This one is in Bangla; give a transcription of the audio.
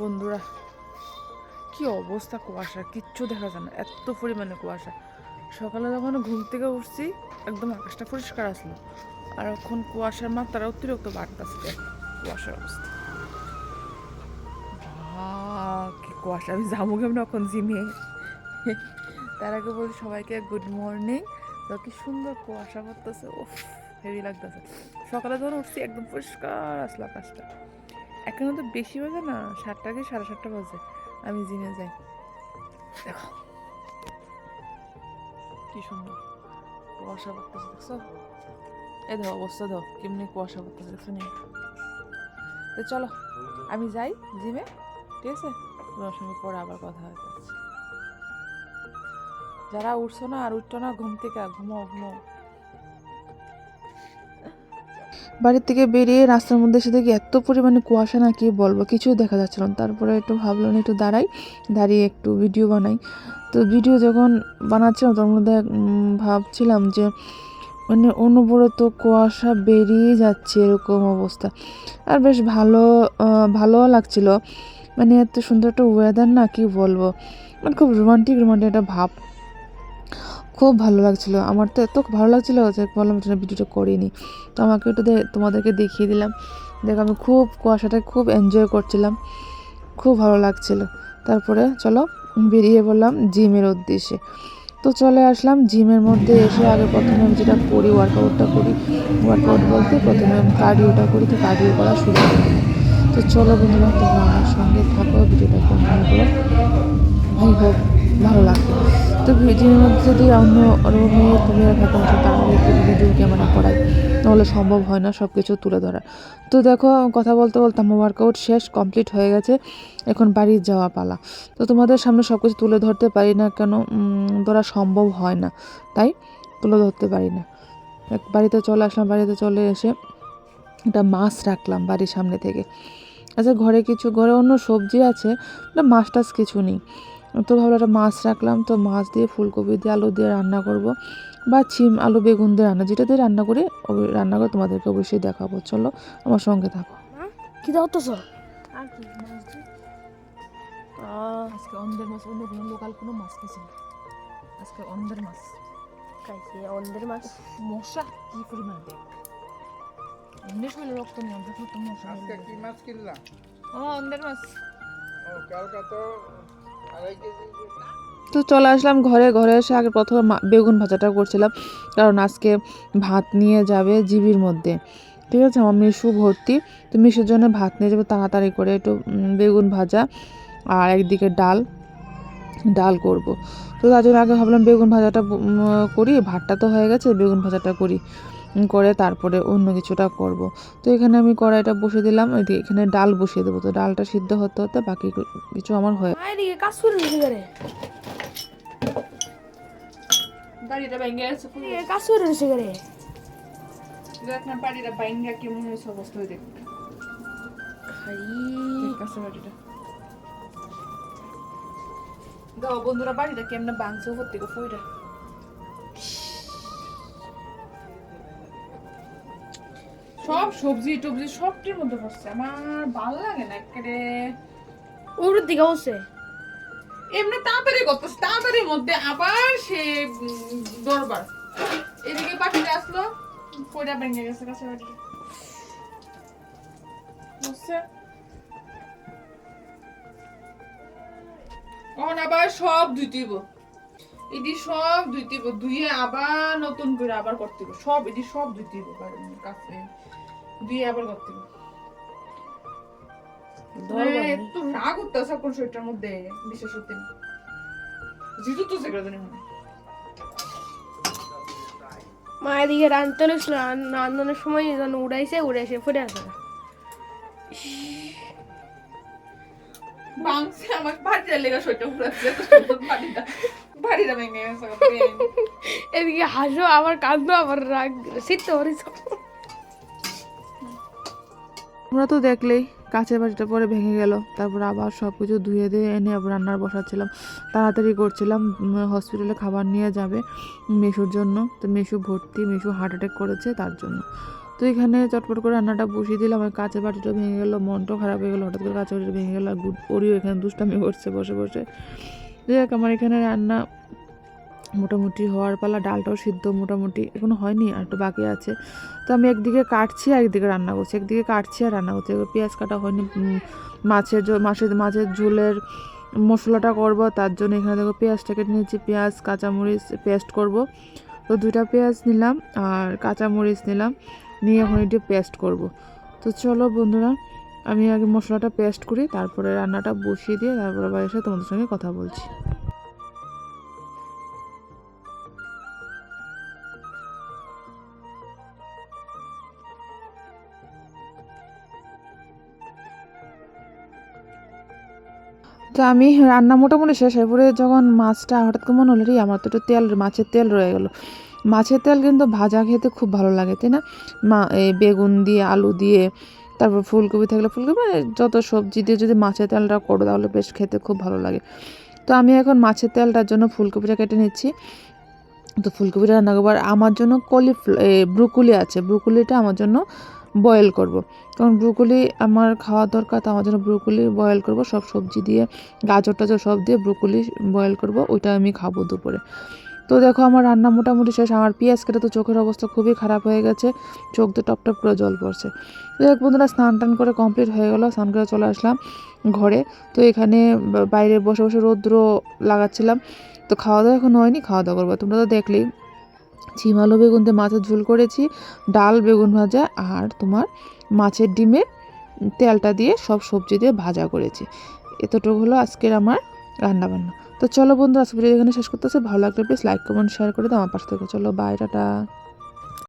বন্ধুরা, কি অবস্থা কুয়াশা? কিচ্ছু দেখা যায় না, এত পরিমাণে কুয়াশা। সকালে যখন ঘুম থেকে উঠছি, একদম আকাশটা পরিষ্কার আসলো। আর এখন কুয়াশার মাত্রা অতিরিক্ত বাড়তেছে কুয়াশার অবস্থা। কি কুয়াশা, আমি যাব কেমন এখন জিমে? তার আগে বলি সবাইকে গুড মর্নিং কি সুন্দর কুয়াশা পড়তেছে ওফ হেভি লাগতেছে। সকালে যখন উঠছি, একদম পরিষ্কার আসলো আকাশটা। এখন তো বেশি বাজে না, সাতটা কি সাড়ে সাতটা বাজে? আমি জিমে যাই। দেখো। কি সুন্দর। কুয়াশা পড়তেছে, দেখছ? এই দেখো, অবস্থা দাও কেমনি কুয়াশা পড়তেছে, দেখছ নি? তো চলো, আমি যাই জিমে, ঠিক আছে? তোমার সঙ্গে পরে আবার কথা হতে যারা উঠছো না আর উঠছো না, ঘুম থেকে, ঘুমাও ঘুমাও। বাড়ির থেকে বেরিয়ে রাস্তার মধ্যে এসে দেখি এত পরিমাণে কুয়াশা না, কি বলব? কিছুই দেখা যাচ্ছিল না। তারপরে একটু ভাবলাম একটু দাঁড়াই, দাঁড়িয়ে একটু ভিডিও বানাই। তো ভিডিও যখন বানাচ্ছিলাম তার মধ্যে ভাবছিলাম যে মানে অনবরত কুয়াশা বেরিয়ে যাচ্ছে এরকম অবস্থা। আর বেশ ভালো ভালোও লাগছিল। মানে এত সুন্দর একটা ওয়েদার না, কি বলব? মানে খুব রোমান্টিক রোমান্টিক একটা ভাব। খুব ভালো লাগছিল। আমার তো এত ভালো লাগছিল যে বললাম এটা ভিডিওটা করিনি। তো আমাকে একটু তোমাদেরকে দেখিয়ে দিলাম। দেখো, আমি খুব কুয়াশাটা খুব এনজয় করছিলাম। খুব ভালো লাগছিল। তারপরে চলো বেরিয়ে পড়লাম জিমের উদ্দেশ্যে। তো চলে আসলাম জিমের মধ্যে এসে আগে প্রথমে আমি যেটা করি ওয়ার্কআউটটা করি। ওয়ার্কআউট বলতে প্রথমে আমি কার্ডিওটা করি, তো কার্ডিও করা শুরু করে। তো চলো বন্ধুরা, তোমরা আমার সঙ্গে থাকো, ভিডিওটা কন্টিনিউ করো ভাই হোক ভালো লাগতো। তো ভিডিওর মধ্যে যদি অন্য অনুভবী তোমরা থাকো তাহলে একটু ভিডিও ক্যামেরা করাই। নাহলে সম্ভব হয় না সব কিছু তুলে ধরা তো দেখো, কথা বলতে বলতে আমার ওয়ার্কআউট শেষ কমপ্লিট হয়ে গেছে। এখন বাড়ি যাওয়া পালা। তো তোমাদের সামনে সব কিছু তুলে ধরতে পারি না কেন? ধরা সম্ভব হয় না। তাই তুলে ধরতে পারি না। বাড়িতে চলে আসলাম, বাড়িতে চলে এসে একটা মাছ রাখলাম বাড়ির সামনে থেকে। আচ্ছা ঘরে কিছু, ঘরে অন্য সবজি আছে মাছ টাছ কিছু নেই। তো ভাবলাম একটা মাছ রাখলাম তো মাছ দিয়ে ফুলকপি দিয়ে আলু দিয়ে রান্না করব বা ছিম আলু বেগুন দিয়ে রান্না যেটা দিয়ে রান্না করি ওই রান্না করে তোমাদেরকে অবশ্যই দেখাবো। চলো আমার সঙ্গে থাকো। কি দাও তো স্যার মাছ আজকে অন্ধের মাছ অন্য কোনো লোকাল কোনো মাছ কিছু না। আজকে অন্ধের মাছ। খাইছে অন্যের মাছ? মশা কি পরিমাণ দেখ। এমনি শরীরে রক্ত নিয়ে আমরা মশা আজকে কি মাছ কিনলাম ও অন্ধের মাছ। ও কালকা তো তো চলে আসলাম ঘরে। ঘরে এসে আগে প্রথমে বেগুন ভাজাটা করছিলাম। কারণ আজকে ভাত নিয়ে যাবে জিবির মধ্যে। ঠিক আছে? আমার মিশু ভর্তি তো মিশুর জন্য ভাত নিয়ে যাবে, তাড়াতাড়ি করে একটু বেগুন ভাজা আর একদিকে ডাল ডাল করব। তো তার জন্য আগে ভাবলাম বেগুন ভাজাটা করি। ভাতটা তো হয়ে গেছে, বেগুন ভাজাটা করি। করে তারপরে অন্য কিছুটা করব। তো এখানে আমি কড়াইটা বসে দিলাম ওইদিকে এখানে ডাল বসিয়ে দেবো। তো ডালটা সিদ্ধ হতে হতে বাকি কিছু আমার হয়ে মায়ের দিকে কাজ করে রয়েছে করে সব সবজি টবজি সবটির মধ্যে পড়ছে। আমার ভালো লাগে না একেবারে। ওর দিকে বসে। এমনি তাড়াতাড়ি করতেছে তাড়াতাড়ির মধ্যে আবার সে দরবার। এদিকে পাঠিয়ে আসলো কইরা ভেঙে গেছে কাছে বাড়িটা বুঝছে এখন আবার সব ধুইতেইব এটি সব আবার নতুন করে আবার করতেইব সব এটি সব কাছে। ধুয়ে আবার করতেইব মানে একটু রাগ উঠতেছে কোন শরীরটার মধ্যে বিশেষ না। জিজু তো সেগুলো জানি। মায়ের দিকে রান্ধতে লেগেছিল রান্নানোর সময় যেন উড়াইছে উড়াইছে ফুটে আসে। বাংছে আমার বাড়িটা লেগে শরীরটা এত সুন্দর বাড়িটা বাড়িটা ভেঙে গেছে এদিকে হাসো আবার কাঁদো আবার রাগ শীত পারিস আমরা তো। দেখলেই কাছের বাড়িটা পরে ভেঙে গেল। তারপর আবার সব কিছু ধুয়ে দিয়ে এনে আবার রান্নার বসাচ্ছিলাম। তাড়াতাড়ি করছিলাম হসপিটালে খাবার নিয়ে যাবে মেশুর জন্য। তো মেশু ভর্তি মেশু হার্ট অ্যাটাক করেছে তার জন্য। তো এখানে চটপট করে রান্নাটা বসিয়ে দিলাম ওই কাঁচের বাটিটা ভেঙে গেলো মনটাও খারাপ হয়ে গেলো হঠাৎ করে কাঁচের বাটিটা ভেঙে গেলো আর গুড ওরিও এখানে দুষ্টামি করছে বসে বসে। যাই হোক আমার এখানে রান্না মোটামুটি হওয়ার পালা, ডালটাও সিদ্ধ মোটামুটি, এখনও হয়নি, আর একটু বাকি আছে। তো আমি একদিকে কাটছি আর একদিকে রান্না করছি, একদিকে কাটছি আর রান্না করছি। পেঁয়াজ কাটা হয়নি মাছের মাছের মাছের ঝোলের মশলাটা করব, তার জন্য এখানে দেখো পেঁয়াজটা কেটে নিয়েছি, পেঁয়াজ, কাঁচামরিচ পেস্ট করব। তো দুইটা পেঁয়াজ নিলাম আর কাঁচামরিচ নিলাম, নিয়ে এখন এটি পেস্ট করব। তো চলো বন্ধুরা আমি আগে মশলাটা পেস্ট করি, তারপরে রান্নাটা বসিয়ে দিয়ে তারপরে আবার এসে তোমাদের সঙ্গে কথা বলছি। তো আমি রান্না মোটামুটি শেষ, এরপরে যখন মাছটা হঠাৎ করে মনে হলো রে, আমার তো একটু তেল, মাছের তেল রয়ে গেলো। মাছের তেল কিন্তু ভাজা খেতে খুব ভালো লাগে, তাই না? মা, এই বেগুন দিয়ে, আলু দিয়ে তারপর ফুলকপি থাকলে ফুলকপি যত সবজি দিয়ে যদি মাছের তেলটা করো তাহলে বেশ খেতে খুব ভালো লাগে। তো আমি এখন মাছের তেলটার জন্য ফুলকপিটা কেটে নিচ্ছি। তো ফুলকপিটা রান্না করব, আর আমার জন্য কলি ব্রুকুলি আছে। ব্রুকুলিটা আমার জন্য বয়েল করব। কারণ ব্রুকুলি আমার খাওয়া দরকার, তো আমার জন্য ব্রুকুলি বয়েল করব। সব সবজি দিয়ে গাজর টাজর সব দিয়ে ব্রুকুলি বয়েল করব, ওইটা আমি খাব দুপুরে। তো দেখো আমার রান্না মোটামুটি শেষ। আমার পেঁয়াজ কেটে তো চোখের অবস্থা খুবই খারাপ হয়ে গেছে। চোখ দিয়ে টপ টপ করে জল পড়ছে। তো এক বন্ধুরা, স্নান টান করে কমপ্লিট হয়ে গেলো। স্নান করে চলে আসলাম ঘরে। তো এখানে বাইরে বসে বসে রৌদ্র লাগাচ্ছিলাম। তো খাওয়া দাওয়া এখন হয়নি, খাওয়া দাওয়া করব। তোমরা তো দেখলেই। ঝিম আলু, বেগুন দিয়ে মাছের ঝোল করেছি, ডাল, বেগুন ভাজা আর তোমার মাছের ডিমের তেলটা দিয়ে সব সবজি দিয়ে ভাজা করেছি। এতটুকু হলো আজকের আমার রান্নাবান্না। তো চলো বন্ধু আজকে ভিডিও এখানে শেষ করতেছে। ভালো লাগলে প্লিজ লাইক কমেন্ট শেয়ার করে দাও। আমার পাশ থেকে চলো বাই টাটা।